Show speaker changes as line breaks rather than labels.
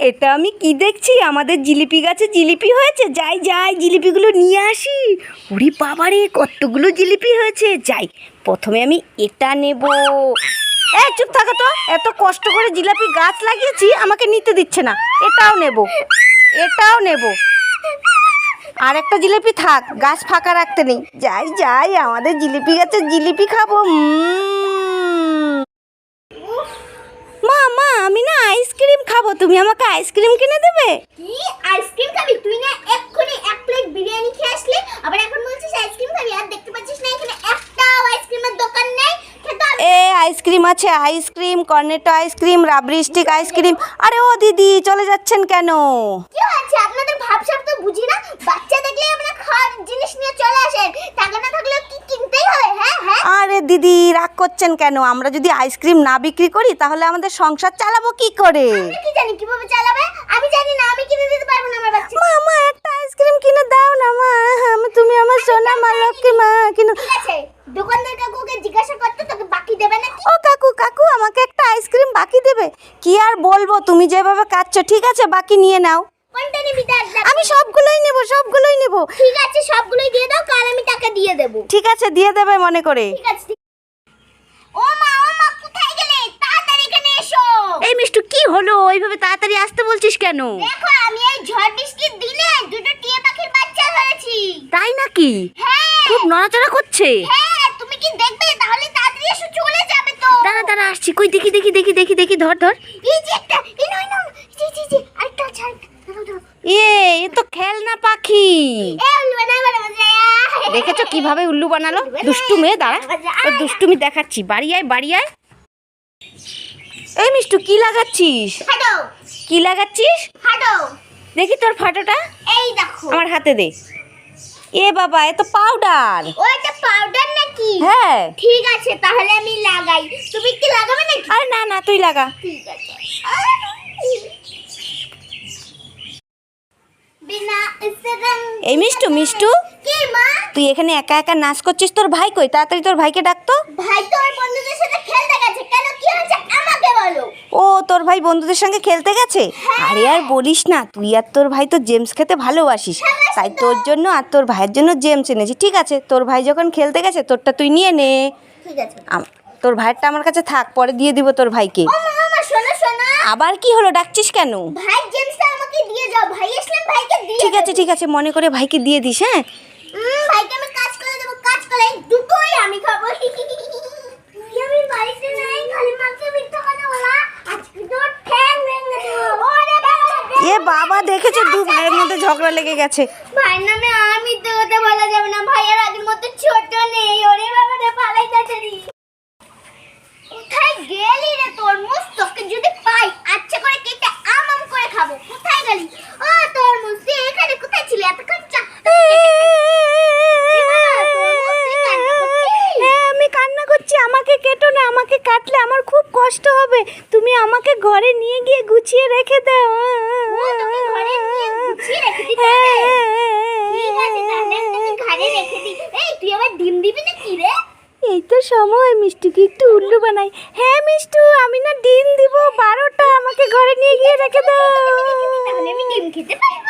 এটা আমি কি দেখছি? আমাদের জিলিপি গাছে জিলিপি হয়েছে? যাই যাই, জিলিপিগুলো নিয়ে আসি। উরি বাবারে, কতগুলো জিলিপি হয়েছে? যাই, প্রথমে আমি এটা নেব। এ, চুপ থাকো তো। এত কষ্ট করে জিলাপি গাছ লাগিয়েছি, আমাকে নিতে দিচ্ছে না। এটাও নেব। এটাও নেব। আর একটা জিলিপি থাক, গাছ ফাঁকা রাখতে নেই। যাই যাই, আমাদের জিলিপি গাছে জিলিপি খাব। খাব? তুমি আমাকে আইসক্রিম কিনে দেবে?
কি? আইসক্রিম খাবি? তুই না এক্ষুনি এক প্লেট বিরিয়ানি খেয়ে আসলি। আবার এখন বলছিস আইসক্রিম খাবি? আর দেখতে পাচ্ছিস না এখানে একটাও আইসক্রিমের দোকান নেই।
এ আইসক্রিম আছে ice cream Cornetto ice cream rabri stick ice cream. আরে ও দিদি চলে যাচ্ছেন কেন?
কি হচ্ছে আপনাদের ভাবসাব তো বুঝি না বাচ্চা দেখলে আমরা খাওয়ার জিনিস নিয়ে চলে আসেন টাকা না থাকলে কি কিনতেই হবে হ্যাঁ হ্যাঁ
আরে দিদি রাগ করছেন কেন? আমরা যদি আইসক্রিম না বিক্রি করি তাহলে আমাদের সংসার চালাবো কি করে?
কি জানি কীভাবে চালাবে? আমি জানি না আমি কিনে দিতে পারব না আমার বাচ্চা।
মা মা একটা আইসক্রিম কিনে দাও না মা। আমি- তুমি আমার সোনা মা লক্ষ্মী মা কিনে।
ঠিক আছে দোকানদার কাকুকে জিজ্ঞাসা করতে তোকে বাকি দেবে না
ও কাকু কাকু আমাকে একটা আইসক্রিম বাকি দেবে। কি আর বলব তুমি যেভাবে কাটছো ঠিক আছে বাকি নিয়ে নাও।
কোনটা নিবি।
আমি সবগুলোই নেব সবগুলোই নেব।
ঠিক আছে সবগুলোই দিয়ে দাও কাল আমি টাকা দিয়ে দেবো।
ঠিক আছে দিয়ে দেবে মনে করে।
ঠিক আছে ঠিক- ও মা ও মা কোথায় গেলে তাড়াতাড়ি এখানে এসো
এই মিষ্টু কি হলো? ওইভাবে তাড়াতাড়ি আসতে বলছিস কেন?
দেখো আমি এই ঝড় বৃষ্টির দিনে দুটো টিয়া পাখির বাচ্চা ধরেছি।
তাই নাকি?
হ্যাঁ।
খুব নড়াচড়া করছে।
হ্যাঁ তুমি কি দেখবে? তাহলে তাড়াতাড়ি এসো চলে যাবে তো।
দাঁড়া দাঁড়া আসছি। কই দেখি দেখি দেখি দেখি দেখি ধর ধর।
এই যে একটা এই নয় নয় জি জি জি আরেকটা ধরো ধরো
এ এ তো খেলনা পাখি। দেখেছ কীভাবে উল্লু বানালো? দুষ্টু মেয়ে দাঁড়া। দুষ্টুমি দেখাচ্ছি। বাড়ি আয় বাড়ি আয়। এই মিষ্টু কি লাগাচ্ছিস? কি লাগাচ্ছিস? দেখি তোর ফাটোটা।
এই দেখো।
আমার হাতে দে। এ বাবা এ তো পাউডার
ওইটা পাউডার নাকি?
হ্যাঁ।
ঠিক আছে তাহলে আমি লাগাই। তুমি কি লাগাবে নাকি?
আরে না না তুই লাগা।
ঠিক আছে।
এই মিষ্টু মিষ্টু। তুই এখানে একা একা নাচ করছিস? তোর ভাই কই? তাড়াতাড়ি তোর ভাইকে ডাকতো
ভাই তো ওর বন্ধুদের সাথে খেলতে গেছে। কেন? কি হয়েছে? আমাকে বলো।
ও তোর ভাই বন্ধুদের সঙ্গে খেলতে গেছে? আরে আর বলিস না তুই আর তোর ভাই তো জেমস খেতে ভালোবাসিস। তাই তোর জন্য আর তোর ভাইয়ের জন্য জেমস এনেছি। ঠিক আছে তোর ভাই যখন খেলতে গেছে তোরটা তুই নিয়ে নে।
ঠিক আছে।
তোর ভাইয়েরটা আমার কাছে থাক পরে দিয়ে দিব তোর ভাইকে। আবার কি হলো? ডাকছিস কেন?
ভাই জেমসটা আমাকে দিয়ে যাও। ভাই আসলে ভাইকে দিয়ে
ঠিক আছে ঠিক আছে মনে করে ভাইকে দিয়ে দিস হ্যাঁ
উম, ভাইকে আমি কাজ করে দেবো কাজ করে এই দুটোই আমি খাব। তুই আমি বাড়িতে নাই খালি মাকে মিথ্যা কথা বলা। আজকে তো ঠ্যাং ভেঙে দেবো। বাবা
এ বাবা দেখেছ দু ভাইয়ের মধ্যে ঝগড়া লেগে গেছে।
ভাই নামে আমি মিথ্যে কথা বলা যাবে না ভাইয়ের আগের মতো ছোট নেই ওরে বাবা রে পালাই যাচ্ছে রে কোথায় গেলি রে তরমুজ তোকে যদি পাই আচ্ছা করে কেটে আম আম করে খাব কোথায় গেলি ও তরমুজ তুই এখানে কোথায় ছিলি এতক্ষণ চা
হ্যাঁ আমি কান্না করছি আমাকে কেটো না আমাকে কাটলে আমার খুব কষ্ট হবে। তুমি আমাকে ঘরে নিয়ে গিয়ে গুছিয়ে রেখে দাও।
এই
তো সময় মিষ্টিকে একটু উল্লু বানাই। হ্যাঁ মিষ্টু আমি না ডিম দিব বারোটা। আমাকে ঘরে নিয়ে গিয়ে রেখে দাও।
আমি ডিম খেতে পারব।